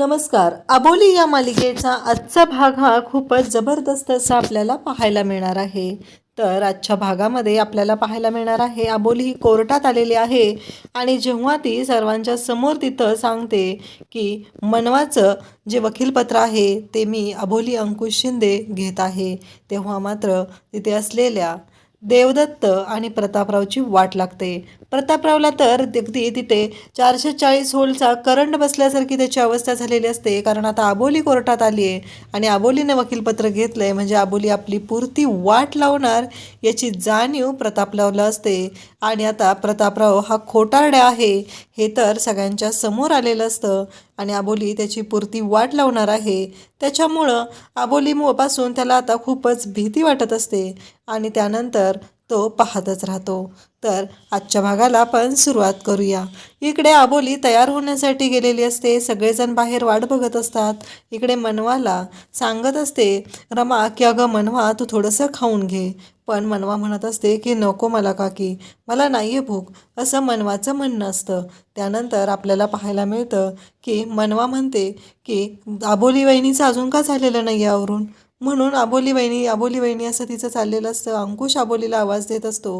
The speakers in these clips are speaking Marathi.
नमस्कार. अबोली या मालिकेचा आजचा भाग हा खूपच जबरदस्त असा आपल्याला पाहायला मिळणार आहे. तर आजच्या भागामध्ये आपल्याला पाहायला मिळणार आहे अबोली ही कोर्टात आलेली आहे आणि जेव्हा ती सर्वांच्या समोर तिथं सांगते की मनवाचं जे वकीलपत्र आहे ते मी अबोली अंकुश शिंदे घेत आहे. तेव्हा मात्र तिथे असलेल्या देवदत्त आणि प्रतापरावची वाट लागते. प्रतापरावला तर अगदी तिथे चारशे चाळीस होलचा करंट बसल्यासारखी त्याची अवस्था झालेली असते. कारण आता आबोली कोर्टात आली आहे आणि आबोलीने वकीलपत्र घेतलं आहे म्हणजे आबोली आपली पुरती वाट लावणार याची जाणीव प्रतापरावला असते. आणि आता प्रतापराव हा खोटारड्या आहे हे तर सगळ्यांच्या समोर आलेलं असतं. आणि आबोली त्याची पुरती वाट लावणार आहे. त्याच्यामुळं आबोलीपासून त्याला आता खूपच भीती वाटत असते. आणि त्यानंतर तो पाहतच राहतो. तर आजच्या भागाला आपण सुरुवात करूया. इकडे आबोली तयार होण्यासाठी गेलेली असते. सगळेजण बाहेर वाट बघत असतात. इकडे मनवाला सांगत असते रमा की अगं मनवा तू थोडंसं खाऊन घे. पण मनवा म्हणत असते की नको मला काकी मला नाही आहे भूक. असं मनवाचं म्हणणं असतं. त्यानंतर आपल्याला पाहायला मिळतं की मनवा म्हणते की आबोली वहिनीचं अजून का झालेलं नाही यावरून आवरून? म्हणून आबोली वहिनी आबोली वहिनी असं तिचं चाललेलं असतं. अंकुश आबोलीला आवाज देत असतो.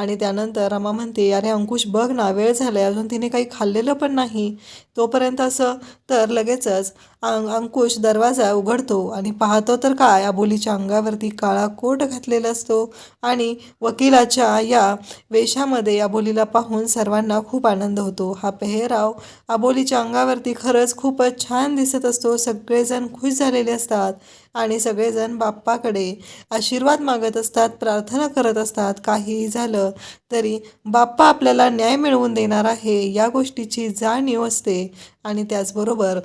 आणि त्यानंतर रमा म्हणते अरे अंकुश बघ ना वेळ झालाय अजून तिने काही खाल्लेलं पण नाही. तोपर्यंत असं तर लगेचच अं अंकुश दरवाजा उघडतो आणि पाहतो तर काय अबोलीच्या अंगावरती काळा कोट घातलेला असतो आणि वकिलाच्या या वेशामध्ये अबोलीला पाहून सर्वांना खूप आनंद होतो. हा पेहराव अबोलीच्या अंगावरती खरंच खूपच छान दिसत असतो. सगळेजण खुश झालेले असतात आणि सगळेजण बाप्पाकडे आशीर्वाद मागत असतात प्रार्थना करत असतात. काहीही झालं तरी बाप्पा आपल्याला न्याय मिळवून देणार आहे या गोष्टीची जाणीव असते. आणि त्याचबरोबर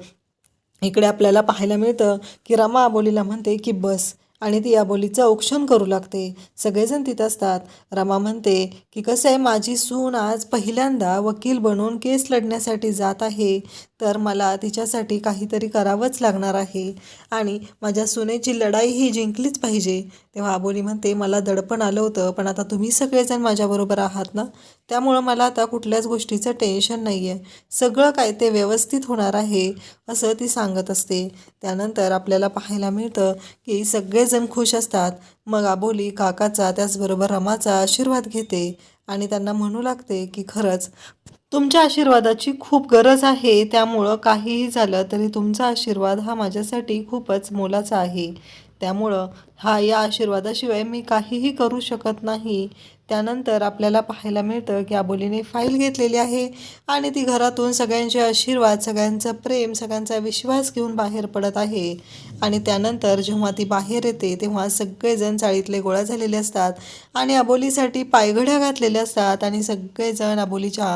इकडे आपल्याला पाहायला मिळतं की रमा आबोलीला म्हणते की बस. आणि ती आबोलीचं औक्षण करू लागते. सगळेजण तिथं असतात. रमा म्हणते की कसं आहे माझी सून आज पहिल्यांदा वकील बनून केस लढण्यासाठी जात आहे. तर मला तिच्यासाठी काहीतरी करावंच लागणार आहे. आणि माझ्या सुनेची लढाई ही जिंकलीच पाहिजे. तेव्हा आबोली म्हणते मला दडपण आलं होतं पण आता तुम्ही सगळेजण माझ्याबरोबर आहात ना? त्यामुळं मला आता कुठल्याच गोष्टीचं टेन्शन नाही आहे सगळं काय ते व्यवस्थित होणार आहे असं ती सांगत असते. त्यानंतर आपल्याला पाहायला मिळतं की सगळेजण खुश असतात. मग आबोली काकाचा त्याचबरोबर रमाचा आशीर्वाद घेते आणि त्यांना म्हणू लागते की खरंच तुमच्या आशीर्वादाची खूप गरज आहे. त्यामुळं काहीही झालं तरी तुमचा आशीर्वाद हा माझ्यासाठी खूपच मोलाचा आहे. त्यामुळं हा या आशीर्वादाशिवाय मी काहीही करू शकत नाही. त्यानंतर आपल्याला पाहायला मिळतं की आबोलीने फाईल घेतलेली आहे आणि ती घरातून सगळ्यांचे आशीर्वाद सगळ्यांचं प्रेम सगळ्यांचा विश्वास घेऊन बाहेर पडत आहे. आणि त्यानंतर जेव्हा ती बाहेर येते तेव्हा सगळेजण चाळीतले गोळा झालेले असतात आणि आबोलीसाठी पायघड्या घातलेल्या असतात आणि सगळेजण आबोलीच्या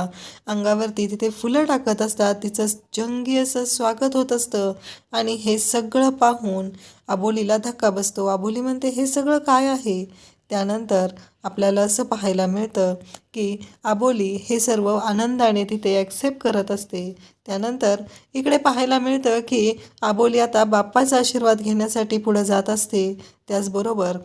अंगावरती तिथे फुलं टाकत असतात. तिचं जंगी असं स्वागत होत असतं आणि हे सगळं पाहून आबोलीला धक्का बसतो. आबोली म्हणते हे सगळं काय आहे? त्यानंतर आपल्याला असं पाहायला मिळतं की आबोली हे सर्व आनंदाने तिथे ॲक्सेप्ट करत असते. त्यानंतर इकडे पाहायला मिळतं की आबोली आता बाप्पाचा आशीर्वाद घेण्यासाठी पुढं जात असते. त्याचबरोबर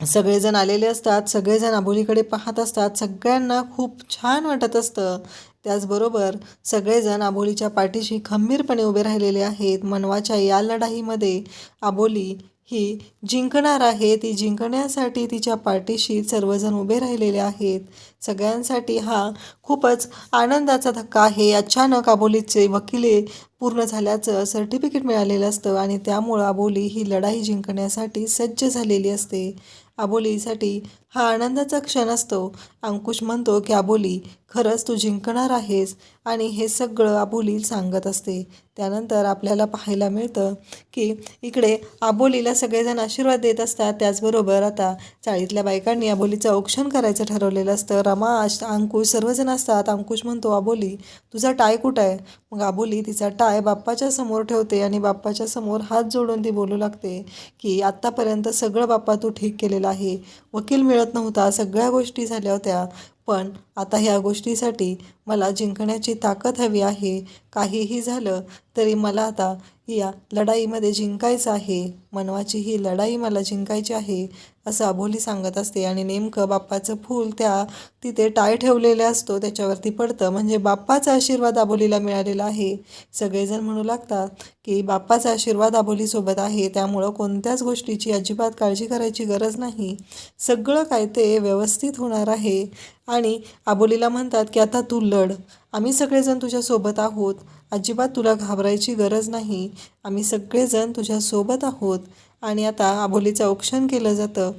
सगळेजण आलेले असतात सगळेजण आबोलीकडे पाहत असतात सगळ्यांना खूप छान वाटत असतं. त्याचबरोबर सगळेजण आबोलीच्या पाठीशी खंबीरपणे उभे राहिलेले आहेत. मनवाच्या या लढाईमध्ये आबोली ही जिंकणार आहे. ती जिंकण्यासाठी तिच्या पाठीशी सर्वजण उभे राहिलेले आहेत. सगळ्यांसाठी हा खूपच आनंदाचा धक्का आहे. अचानक अबोलीचे वकिले पूर्ण झाल्याचं सर्टिफिकेट मिळालेलं असतं आणि त्यामुळं अबोली ही लढाई जिंकण्यासाठी सज्ज झालेली असते. अबोलीसाठी हा आनंदाचा क्षण असतो. अंकुश म्हणतो की आबोली खरंच तू जिंकणार आहेस आणि हे सगळं आबोली सांगत असते. त्यानंतर आपल्याला पाहायला मिळतं की इकडे आबोलीला सगळेजण आशीर्वाद देत असतात. त्याचबरोबर आता चाळीतल्या बायकांनी आबोलीचं औक्षण करायचं ठरवलेलं असतं. रमा आश अंकुश सर्वजण असतात. अंकुश म्हणतो आबोली तुझा टाय कुठं आहे? मग आबोली तिचा टाय बाप्पाच्या समोर ठेवते आणि बाप्पाच्या समोर हात जोडून ती बोलू लागते की आत्तापर्यंत सगळं बाप्पा तू ठीक केलेलं आहे. वकील मिळ मिळत नव्हता. सगळ्या गोष्टी झाल्या होत्या. पण आता ह्या गोष्टीसाठी मला जिंकण्याची ताकद हवी आहे. काहीही झालं तरी मला आता या लढाईमध्ये जिंकायचं आहे. मनवाची ही लढाई मला जिंकायची आहे असं अबोली सांगत असते. आणि नेमकं बाप्पाचं फूल त्या तिथे टाय ठेवलेले असतो त्याच्यावरती पडतं. म्हणजे बाप्पाचा आशीर्वाद अबोलीला मिळालेला आहे. सगळेजण म्हणू लागतात की बाप्पाचा आशीर्वाद अबोलीसोबत आहे. त्यामुळं कोणत्याच गोष्टीची अजिबात काळजी करायची गरज नाही. सगळं काय ते व्यवस्थित होणार आहे. आणि आबोलीला म्हणतात की आता तू लढ. आम्ही सगळेजण तुझ्यासोबत आहोत. अजिबात तुला घाबरायची गरज नाही. आम्ही सगळेजण तुझ्यासोबत आहोत. आणि आता आबोलीचं औक्षण केलं जातं.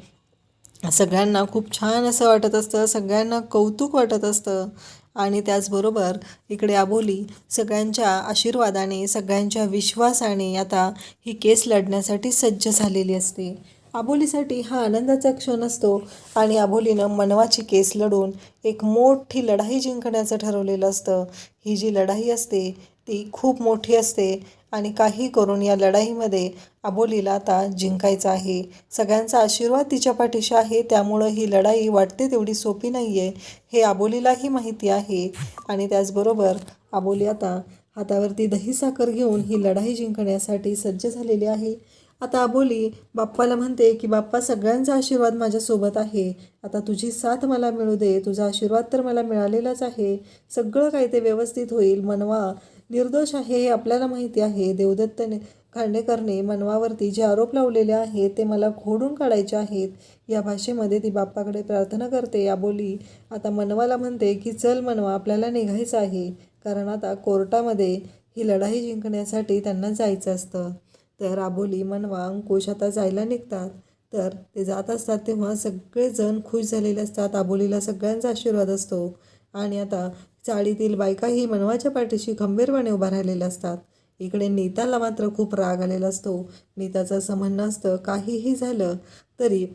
सगळ्यांना खूप छान असं वाटत असतं. सगळ्यांना कौतुक वाटत असतं. आणि त्याचबरोबर इकडे आबोली सगळ्यांच्या आशीर्वादाने सगळ्यांच्या विश्वासाने आता ही केस लढण्यासाठी सज्ज झालेली असते. आबोलीसाठी हा आनंदाचा क्षण असतो आणि आबोलीनं मनवाची केस लढून एक मोठी लढाई जिंकण्याचं ठरवलेलं असतं. ही जी लढाई असते ती खूप मोठी असते आणि काही करून या लढाईमध्ये आबोलीला आता जिंकायचं आहे. सगळ्यांचा आशीर्वाद तिच्या पाठीशी आहे त्यामुळं ही लढाई वाटते तेवढी सोपी नाही आहे हे आबोलीलाही माहिती आहे. आणि त्याचबरोबर आबोली आता हातावरती दही साखर घेऊन ही लढाई जिंकण्यासाठी सज्ज झालेली आहे. आता आबोली बाप्पाला म्हणते की बाप्पा सगळ्यांचा आशीर्वाद माझ्यासोबत आहे. आता तुझी साथ मला मिळू दे. तुझा आशीर्वाद तर मला मिळालेलाच आहे. सगळं काही ते व्यवस्थित होईल. मनवा निर्दोष आहे हे आपल्याला माहिती आहे. देवदत्तने खांडेकरने मनवावरती जे आरोप लावलेले आहेत ते मला खोडून काढायचे आहेत. या भाषेमध्ये ती बाप्पाकडे प्रार्थना करते. आबोली आता मनवाला म्हणते की चल मनवा आपल्याला निघायचं आहे. कारण आता कोर्टामध्ये ही लढाई जिंकण्यासाठी त्यांना जायचं असतं. तर आबोली मनवा अंकुश आता जायला निघतात. तर ते जात असतात तेव्हा सगळेजण खुश झालेले असतात. आबोलीला सगळ्यांचा आशीर्वाद असतो. आणि आता चाळीतील बायकाही मनवाच्या पाठीशी खंबीरपणे उभा राहिलेल्या असतात. इकडे नीताला मात्र खूप राग आलेला असतो. नीताचं असं म्हणणं असतं काहीही झालं तरी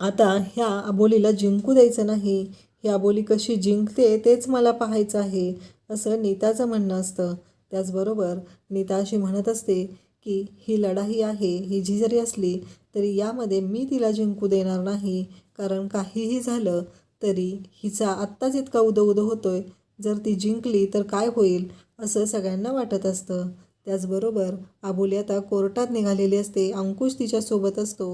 आता ह्या आबोलीला जिंकू द्यायचं नाही. ही आबोली कशी जिंकते तेच मला पाहायचं आहे असं नीताचं म्हणणं असतं. त्याचबरोबर नीता अशी म्हणत असते की ही लढाई आहे ही जी जरी असली तरी यामध्ये मी तिला जिंकू देणार नाही. कारण काहीही झालं तरी हिचा आत्ताच इतका उदो उदो होतोय जर ती जिंकली तर काय होईल असं सगळ्यांना वाटत असतं. त्याचबरोबर आबोली आता कोर्टात निघालेली असते अंकुश तिच्यासोबत असतो.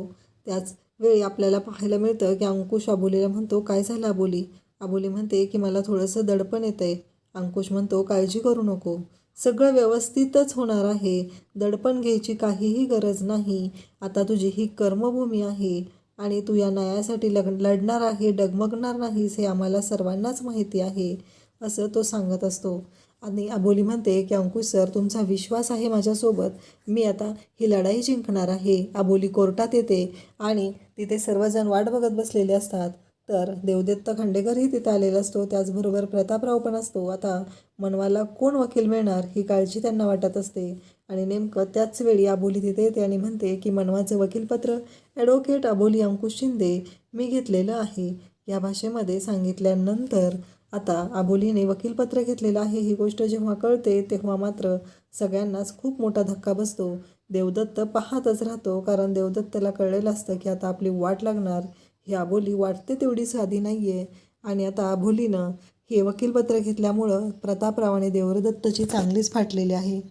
त्याच वेळी आपल्याला पाहायला मिळतं की अंकुश आबोलीला म्हणतो काय झालं आबोली? आबोली म्हणते की मला थोडंसं दडपण येतं आहे अंकुश म्हणतो काळजी करू नको. सगळं व्यवस्थितच होणार आहे. दडपण घ्यायची काहीही गरज नाही. आता तुझी ही कर्मभूमी आहे आणि तू या न्यायासाठी लग लढणार आहे डगमगणार नाहीस हे आम्हाला सर्वांनाच माहिती आहे असं तो सांगत असतो. आणि अबोली म्हणते की अंकुश सर तुमचा विश्वास आहे माझ्यासोबत. मी आता ही लढाई जिंकणार आहे. अबोली कोर्टात येते आणि तिथे सर्वजण वाट बघत बसलेले असतात. तर देवदत्त खांडेकरही तिथे आलेला असतो त्याचबरोबर प्रतापराव पण असतो. आता मनवाला कोण वकील मिळणार ही काळजी त्यांना वाटत असते. आणि नेमकं त्याच वेळी अबोली तिथे येते आणि म्हणते की मनवाचं वकीलपत्र ॲडव्होकेट अबोली अंकुश शिंदे मी घेतलेलं आहे. या भाषेमध्ये सांगितल्यानंतर आता अबोलीने वकीलपत्र घेतलेलं आहे. ही गोष्ट जेव्हा कळते तेव्हा मात्र सगळ्यांनाच खूप मोठा धक्का बसतो. देवदत्त पाहतच राहतो कारण देवदत्तला कळलेलं असतं की आता आपली वाट लागणार ही आबोली वाटते तेवढी साधी नाही आहे आणि आता आबोलीनं हे वकीलपत्र घेतल्यामुळं प्रतापराव आणि चांगलीच फाटलेली आहे.